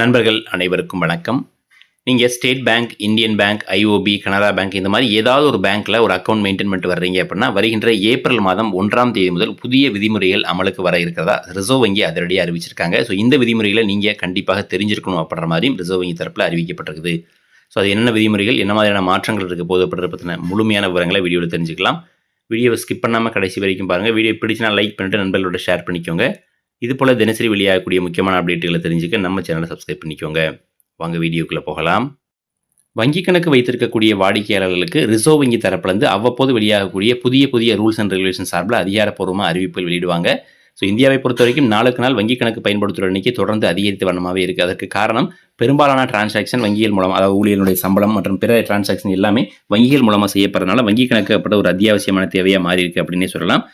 நண்பர்கள் அனைவருக்கும் வணக்கம். நீங்கள் state bank Indian bank IOB Canara bank இந்த மாதிரி ஏதாவது ஒரு பேங்க்கில் ஒரு அக்கௌண்ட் மெயின்டைன் பண்ணிட்டு வர்றீங்க அப்படின்னா வருகின்ற ஏப்ரல் மாதம் ஒன்றாம் தேதி முதல் புதிய விதிமுறைகள் அமலுக்கு வர இருக்கிறதா ரிசர்வ் வங்கி அதிரடியாக அறிவிச்சிருக்காங்க. ஸோ இந்த விதிமுறைகளை நீங்கள் கண்டிப்பாக தெரிஞ்சிருக்கணும் அப்படின்ற மாதிரியும் ரிசர்வ் வங்கி தரப்பில் அறிவிக்கப்பட்டிருக்குது. ஸோ அது என்னென்ன விதிமுறைகள் என்ன மாதிரியான மாற்றங்கள் இருக்க போது அப்படின்றத பற்றின முழுமையான விவரங்களை வீடியோவில் தெரிஞ்சுக்கலாம். வீடியோவை ஸ்கிப் பண்ணாமல் கடைசி வரைக்கும் பாருங்கள் வீடியோ பிடிச்சினா லைக் பண்ணிட்டு நண்பர்களோட ஷேர் பண்ணிக்கோங்க. இது போல் தினசரி வெளியாகக்கூடிய முக்கியமான அப்டேட்டுகளை தெரிஞ்சுக்க நம்ம சேனலை சப்ஸ்கிரைப் பண்ணிக்கோங்க. வாங்க வீடியோக்குள்ளே போகலாம். வங்கி கணக்கு வைத்திருக்கக்கூடிய வாடிக்கையாளர்களுக்கு ரிசர்வ் வங்கி தரப்புலேருந்து அவ்வப்போது வெளியாகக்கூடிய புதிய புதிய ரூல்ஸ் அண்ட் ரெகுலேஷன் சார்பில் அதிகாரப்பூர்வமாக அறிவிப்புகள் வெளியிடுவாங்க. ஸோ இந்தியாவை பொறுத்த வரைக்கும் நாளுக்கு நாள் வங்கி கணக்கு பயன்படுத்துகிற எண்ணிக்கை தொடர்ந்து அதிகரித்து வண்ணமாகவே இருக்குது அதற்கு காரணம் பெரும்பாலான டிரான்சாக்ஷன் வங்கிகள் மூலம் அதாவது ஊழியர்களுடைய சம்பளம் மற்றும் பிற டிரான்சாக்ஷன் எல்லாமே வங்கிகள் மூலமாக செய்யப்படுறதுனால வங்கி கணக்கு அப்பட ஒரு அத்தியாவசியமான தேவையாக மாறிருக்கு அப்படின்னே சொல்லலாம்.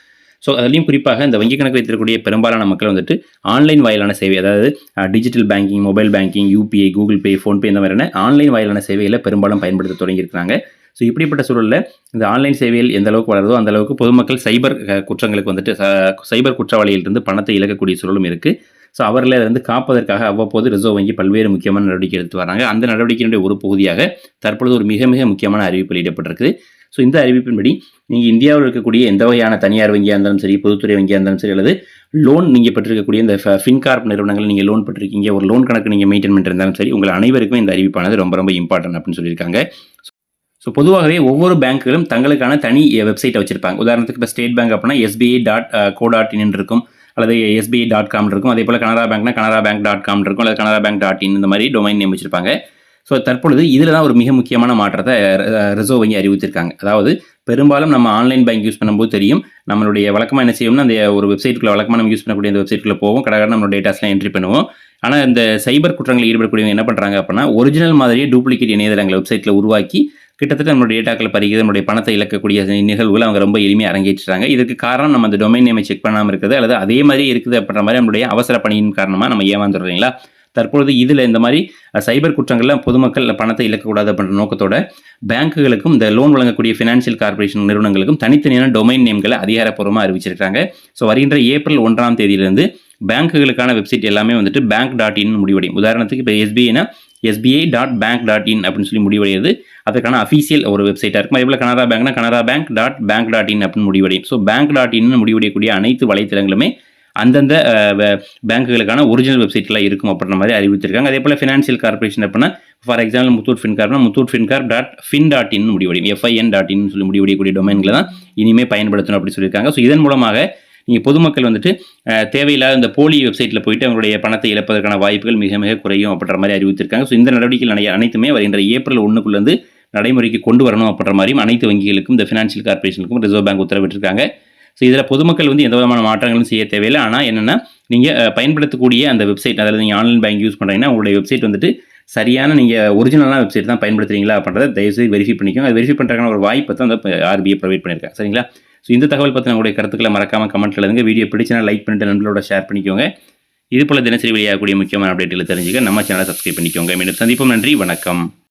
ஸோ அதுலேயும் குறிப்பாக இந்த வங்கி கணக்கு வைத்திருக்கக்கூடிய பெரும்பாலான மக்கள் வந்துட்டு ஆன்லைன் வாயிலான சேவை அதாவது digital banking mobile banking UPI Google pay PhonePe இந்த மாதிரியான ஆன்லைன் வாயிலான சேவைகளை பெரும்பாலும் பயன்படுத்த தொடங்கியிருக்கிறாங்க. ஸோ இப்படிப்பட்ட சூழலில் இந்த ஆன்லைன் சேவைகள் எந்த அளவுக்கு வளருதோ அந்த அளவுக்கு பொதுமக்கள் சைபர் குற்றங்களுக்கு வந்துட்டு சைபர் குற்றவாளியிலிருந்து பணத்தை இழக்கக்கூடிய சூழலும் இருக்குது ஸோ அவர்களை அதை வந்து காப்பதற்காக அவ்வப்போது ரிசர்வ் வங்கி பல்வேறு முக்கியமான நடவடிக்கை எடுத்து வராங்க. அந்த நடவடிக்கையினுடைய ஒரு பகுதியாக தற்பொழுது ஒரு மிக மிக முக்கியமான அறிவிப்பு வெளியிடப்பட்டிருக்குது ஸோ இந்த அறிவிப்பின்படி நீங்கள் இந்தியாவில் இருக்கக்கூடிய எந்த வகையான தனியார் வங்கியாக இருந்தாலும் சரி பொதுத்துறை வங்கியாக இருந்தாலும் சரி அல்லது லோன் நீங்கள் பெற்றிருக்கக்கூடிய இந்த ஃபின்கார்ப் நிறுவனங்கள் நீங்கள் லோன் பெற்றிருக்கீங்க ஒரு லோன் கணக்கு நீங்கள் மெயின்டைன் பண்ணிருந்தாலும் சரி உங்கள் அனைவருக்கும் இந்த அறிவிப்பானது ரொம்ப ரொம்ப இம்பார்ட்டன்ட் அப்படின்னு சொல்லியிருக்காங்க. ஸோ பொதுவாகவே ஒவ்வொரு பேங்க்குகளும் தங்களுக்கான தனி வெப்சைட்டை வச்சிருப்பாங்க. உதாரணத்துக்கு இப்போ ஸ்டேட் பேங்க் அப்படின்னா SBI dot co dot in இருக்கும் அல்லது எஸ்பிஐ டாட் காம் இருக்கும். அதே போல் கனரா பேங்க்னா கனரா பேங்க் டாட் காம் இருக்கும் அல்லது கனரா பேங்க் டாட் இன் இந்த மாதிரி டொமைன் நேம் வச்சிருப்பாங்க. ஸோ தற்பொழுது இதில் தான் ஒரு மிக முக்கியமான மாற்றத்தை ரிசர்வ் வங்கி அறிவித்திருக்காங்க. அதாவது பெரும்பாலும் நம்ம ஆன்லைன் பேங்க் யூஸ் பண்ணும்போது தெரியும் நம்மளுடைய வழக்கமாக என்ன செய்வோம்னா அந்த ஒரு வெப்சைட்டுக்குள்ள வழக்கமாக நம்ம யூஸ் பண்ணக்கூடிய அந்த வெப்சைட்டுக்குள்ள போவோம் கடற்கரை நம்மளோட டேட்டாஸ்லாம் என்ட்ரி பண்ணுவோம். ஆனால் இந்த சைபர் குற்றங்களில் ஈடுபடக்கூடியவங்க என்ன பண்ணுறாங்க அப்படின்னா ஒரிஜினல் மாதிரியே டூப்ளிகேட் இணையதளங்களை வெப்சைட்டில் உருவாக்கி கிட்டத்தட்ட நம்மளுடைய டேட்டாக்களை பறிக்கிறது நம்மளுடைய பணத்தை இழக்கக்கூடிய நிகழ்வுகளை அவங்க ரொம்ப எளிமையாக அரங்கேற்றுறாங்க இதுக்கு காரணம் நம்ம அந்த டொமைன் நேமை செக் பண்ணாமல் இருக்குது அல்லது அதே மாதிரி இருக்குது அப்படின்ற மாதிரி நம்மளுடைய அவசர பணியின் காரணமாக நம்ம ஏமாந்துடுறீங்களா தற்பொழுது இதில் இந்த மாதிரி சைபர் குற்றங்களில் பொதுமக்கள் பணத்தை இழக்கக்கூடாது அப்படின்ற நோக்கத்தோட பேங்க்குகளுக்கும் இந்த லோன் வழங்கக்கூடிய ஃபினான்ஷியல் கார்ப்பரேஷன் நிறுவனங்களுக்கும் தனித்தனியான டொமைன் நேம்களை அதிகாரப்பூர்வமாக அறிவிச்சிருக்காங்க ஸோ வருகின்ற ஏப்ரல் ஒன்றாம் தேதியிலிருந்து பேங்க்குகளுக்கான வெப்சைட் எல்லாமே வந்துட்டு பேங்க் டாட் இன் முடிவடையும். உதாரணத்துக்கு இப்போ எஸ்பிஐனா SBI dot bank dot in அப்படின்னு சொல்லி முடிவடையுது. அதற்கான அஃபீஷியல் ஒரு வெப்சைட்டாக இருக்கும். அதே போல் Canara பேங்க்னா Canara bank dot bank dot in அப்படின்னு முடிவடையும். ஸோ பேங்க் டாட் இன் முடிவடையக்கூடிய அனைத்து வலைத்தளங்களுமே அந்தந்த பேங்குகளுக்கான பேங்க்குகளுக்கான ஒரிஜினல் வெப்சைட்லாம் இருக்கும் அப்படின்ற மாதிரி அறிவித்திருக்காங்க. அதே போல் ஃபினான்ஷியல் கார்ப்பரேஷன் அப்படின்னா for example Muthoot ஃபின்கார்ப்னா Muthoot Fincorp dot fin dot in முடிவடையும். எஃப்ஐஎன் டாட் இன் சொல்லி முடிவடையக்கூடிய டொமைன்களை தான் இனிமேல் பயன்படுத்தணும் அப்படி சொல்லியிருக்காங்க. ஸோ இதன் மூலமாக நீங்கள் பொதுமக்கள் வந்துட்டு தேவையில்லாத இந்த போலி வெப்சைட்டில் போயிட்டு அவங்களுடைய பணத்தை இழப்பதற்கான வாய்ப்புகள் மிக மிக குறையும் அப்படின்ற மாதிரி அறிவித்திருக்காங்க. ஸோ இந்த நடவடிக்கைகள் அனைத்துமே வருகின்ற ஏப்ரல் ஒன்றுக்குள்ளேருந்து நடைமுறைக்கு கொண்டு வரணும் அப்படின்ற மாதிரியும் அனைத்து வங்கிகளுக்கும் இந்த ஃபினான்ஷியல் கார்ப்பரேஷனுக்கும் ரிசர்வ் பேங்க் உத்தரவிட்டிருக்காங்க. ஸோ இதில் பொதுமக்கள் வந்து எந்த விதமான மாற்றங்களும் செய்ய தேவையில்லை. ஆனால் என்னென்னா நீங்கள் பயன்படுத்தக்கூடிய அந்த வெப்சைட் அதாவது நீங்கள் ஆன்லைன் பேங்க் யூஸ் பண்ணுறீங்கன்னா உங்களுடைய வெப்சைட் வந்துட்டு சரியான நீங்கள் ஒரிஜினலான வெப்சைட் தான் பயன்படுத்துறீங்களா அப்படின்றத தயவுசெய்து வெரிஃபை பண்ணிக்கோங்க. அது வெரிஃபை பண்ணுறதுக்கான ஒரு வாய்ப்பை தான் அந்த ஆர்பிஐ ப்ரொவைட் பண்ணியிருக்காங்க. சரிங்களா? ஸோ இந்த தகவல் பற்றின உங்களுடைய கருத்துக்களை மறக்காமல் கமெண்ட்ல எழுதுங்க. வீடியோ பிடிச்சினா லைக் பண்ணிட்டு நண்பர்களோட ஷேர் பண்ணிக்கோங்க. இது போல் தினசரி வெளியாகக்கூடிய முக்கியமான அப்டேட்டுகளை தெரிஞ்சுக்க நம்ம சேனலை சப்ஸ்கிரைப் பண்ணிக்கோங்க. மீண்டும் சந்திப்போம். நன்றி. வணக்கம்.